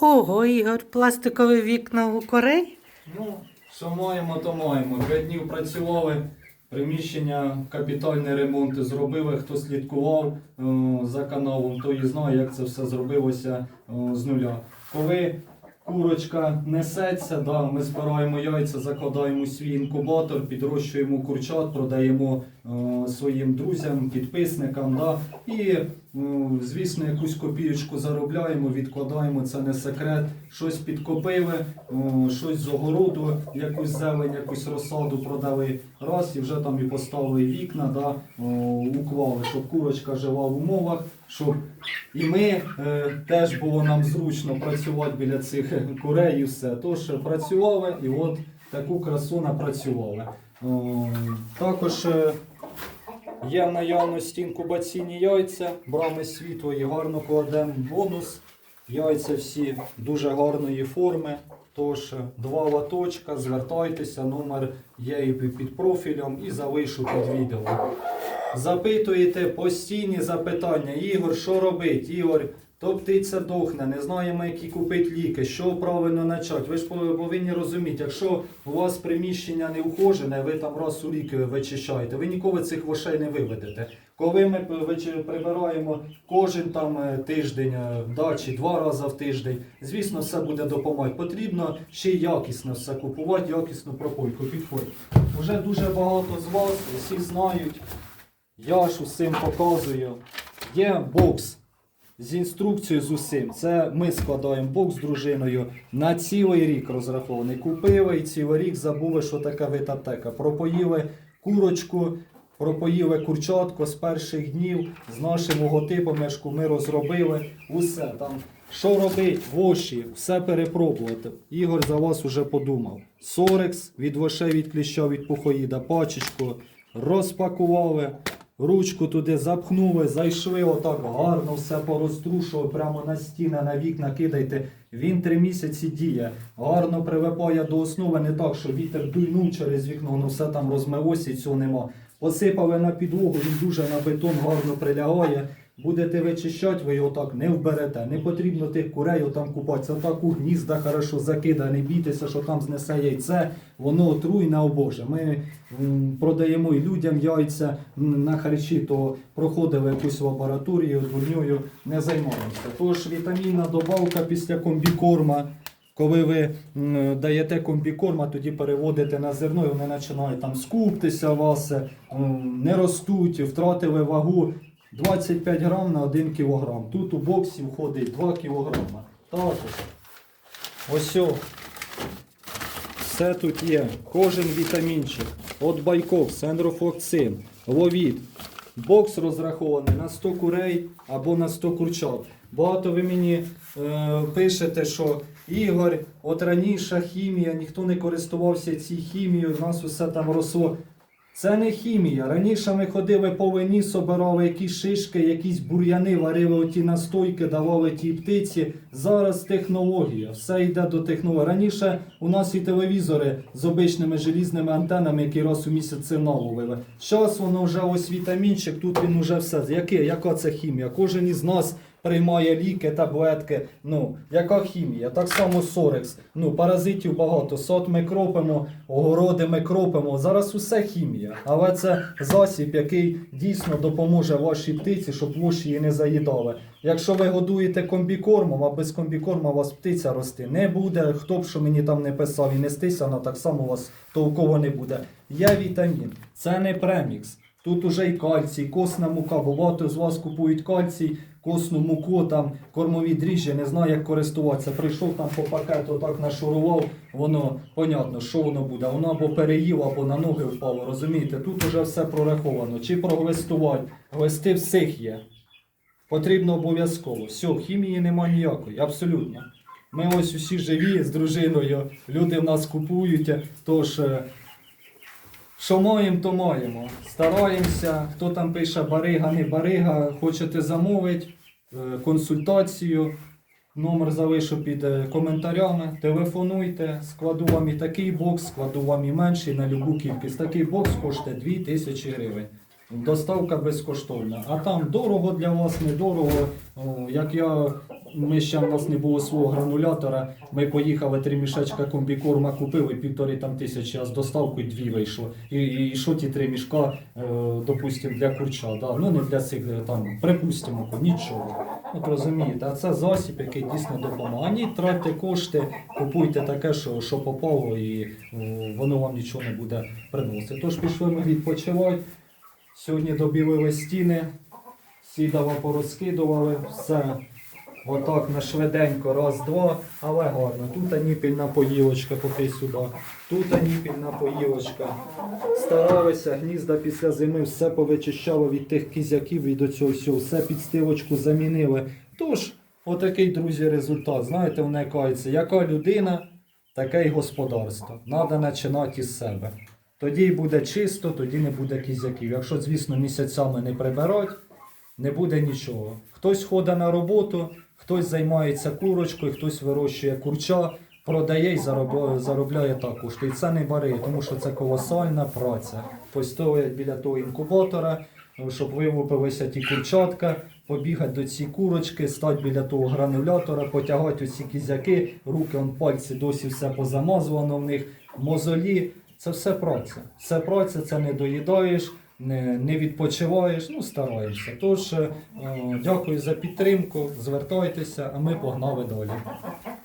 Ого, Ігор, пластикові вікна у корей? Ну, що маємо, то маємо. П'ять днів працювали, приміщення, капітальний ремонт зробили. Хто слідкував е, за каналом, той і знає, як це все зробилося е, з нуля. Коли курочка несеться, да, ми збираємо яйця, закладаємо свій інкубатор, підрощуємо курчат, продаємо е, своїм друзям, підписникам. Да, і, ну, звісно, якусь копієчку заробляємо, відкладаємо, це не секрет. Щось підкопили, щось з огороду, якусь зелень, якусь розсаду продали раз і вже там і поставили вікна, да, уклали, щоб курочка жила в умовах, щоб і ми е, теж було нам зручно працювати біля цих курей і все. Тож працювали і от таку красу напрацювали. О, також е, Є в наявності інкубаційні яйця, брами світло і гарно кладемо бонус. Яйця всі дуже гарної форми. Тож два латочка, звертайтеся, номер є і під профілем і залишу під відео. Запитуєте постійні запитання. Ігор, що робить? Ігор, то птиця дохне, не знаємо, які купити ліки, що правильно почати. Ви ж повинні розуміти, якщо у вас приміщення не ухожене, ви там раз у рік вичищаєте, ви ніколи цих вошей не виведете. Коли ми прибираємо кожен там е, тиждень, е, да, два рази в тиждень, звісно, все буде допомагати. Потрібно ще якісно все купувати, якісну пропойку. Підходь. Уже дуже багато з вас, всі знають. Я ж усім показую. Є бокс з інструкцією з усім. Це ми складаємо бокс з дружиною на цілий рік розрахований. Купили і цілий рік забули, що таке вид аптека. Пропоїли курочку, пропоїли курчатко з перших днів з нашим логотипом мешку ми розробили. Усе там. Що робить? Воші, все перепробувати. Ігор за вас уже подумав. Сорекс від вошей, від кліща, від пухоїда, пачечку розпакували. Ручку туди запхнули, зайшли отак гарно, все порозтрушували, прямо на стіни, на вікна кидайте. Він три місяці діє. Гарно прилипає до основи, не так, що вітер дуйнув через вікно, воно все там розмилося цього нема. Посипали на підлогу, він дуже на бетон гарно прилягає. Будете вичищати, ви його так не вберете. Не потрібно тих курей там купатися. Так у гнізда хорошо закида, не бійтеся, що там знесе яйце, воно отруйне, о Боже. Ми продаємо і людям яйця на харчі, то проходили якусь лабораторію, дурньою не займаємося. Тож вітамінна добавка після комбікорма. Коли ви даєте комбікорма, тоді переводите на зерно, і вони починають там скуптися вас, е, не ростуть, втратили вагу 25 грам на 1 кілограм. Тут у боксі входить 2 кілограма. Також. Ось. Все тут є. Кожен вітамінчик. От Байкокс, Ендрофлоксин, Ловіт. Бокс розрахований на 100 курей або на 100 курчат. Багато ви мені е, пишете, що Ігор, от раніше хімія, ніхто не користувався цією хімією, у нас усе там росло. Це не хімія. Раніше ми ходили по вині, собирали якісь шишки, якісь бур'яни, варили оті настойки, давали тій птиці. Зараз технологія, все йде до технології. Раніше у нас і телевізори з обичними желізними антенами, які раз у місяць сигнал ловили. Зараз воно вже ось вітамінчик, тут він уже все. Яке, яка це хімія? Кожен із нас приймає ліки, таблетки. Ну, яка хімія? Так само Сорекс. Ну, паразитів багато. Сот ми кропимо, огороди ми кропимо. Зараз усе хімія. Але це засіб, який дійсно допоможе вашій птиці, щоб воші її не заїдали. Якщо ви годуєте комбікормом, а без комбікорма у вас птиця рости не буде. Хто б що мені там не писав і нестися, вона так само у вас толково не буде. Є вітамін, це не премікс. Тут уже і кальцій, косна мука. Багато з вас купують кальцій, косну муку, там кормові дріжджі, не знаю, як користуватися. Прийшов там по пакету, так нашурував, воно понятно, що воно буде. Воно або переїло, або на ноги впало. Розумієте? Тут уже все прораховано. Чи проглистувати? Глисти всіх є. Потрібно обов'язково. Все, хімії нема ніякої, абсолютно. Ми ось усі живі з дружиною, люди в нас купують, тож. Що маємо, то маємо. Стараємося. Хто там пише барига, не барига, хочете замовити е, консультацію. Номер залишу під е, коментарями. Телефонуйте, складу вам і такий бокс, складу вам і менший на любу кількість. Такий бокс коштує 2000 гривень. Доставка безкоштовна. А там дорого для вас, недорого. О, Як я ми ще в нас не було свого гранулятора. Ми поїхали три мішечка комбікорма купили, півтори там тисячі, а з доставкою дві вийшло. І, і що ті три мішка, е, допустимо, для курча, да? ну не для цих е, там, припустимо, нічого. От розумієте, а це засіб, який дійсно допомагає. Ні, тратьте кошти, купуйте таке, що, що попало, і е, воно вам нічого не буде приносити. Тож пішли ми відпочивати. Сьогодні добілили стіни, сідала порозкидували, все. Отак на швиденько, раз, два, але гарно. Тут ніпільна поїлочка, поки сюди. Тут ніпільна поїлочка. Старалися, гнізда після зими все повичищало від тих кізяків і до цього всього. Все підстилочку замінили. Тож, отакий, друзі, результат. Знаєте, вникається, яка людина, таке й господарство. Надо починати із себе. Тоді буде чисто, тоді не буде кізяків. Якщо, звісно, місяцями не прибирати, не буде нічого. Хтось ходить на роботу, хтось займається курочкою, хтось вирощує курча, продає і заробляє, заробляє також. І це не бари, тому що це колосальна праця. Постоять біля того інкубатора, щоб вилупилися ті курчатка, побігати до цієї курочки, стати біля того гранулятора, потягати оці кізяки, руки, он, пальці досі все позамазувано в них, мозолі. Це все праця. Все праця, це не доїдаєш, не, не відпочиваєш, ну стараєшся. Тож, е, дякую за підтримку, звертайтеся, а ми погнали далі.